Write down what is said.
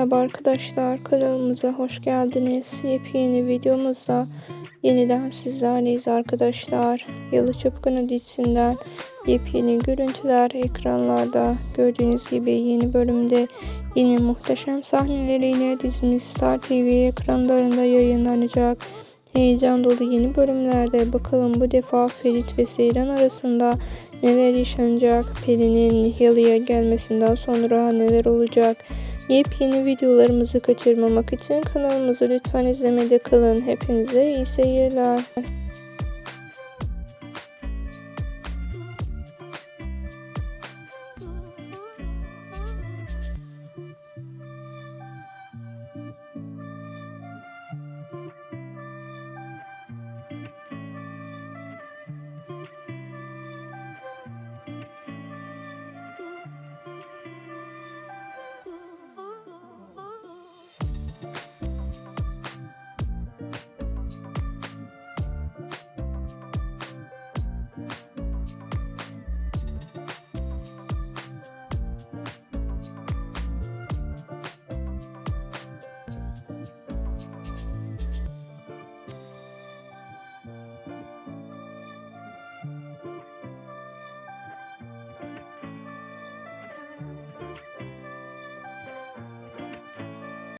Merhaba arkadaşlar kanalımıza hoş geldiniz. Yepyeni videomuzda yeniden sizlerleyiz arkadaşlar. Yalı Çapkını dizisinden yepyeni görüntüler ekranlarda. Gördüğünüz gibi yeni bölümde yine muhteşem sahneleriyle dizimiz Star TV ekranlarında yayınlanacak. Heyecan dolu yeni bölümlerde bakalım bu defa Ferit ve Seyran arasında neler yaşanacak? Pelin'in yalıya gelmesinden sonra neler olacak? Yepyeni videolarımızı kaçırmamak için kanalımızı lütfen izlemede kalın. Hepinize iyi seyirler.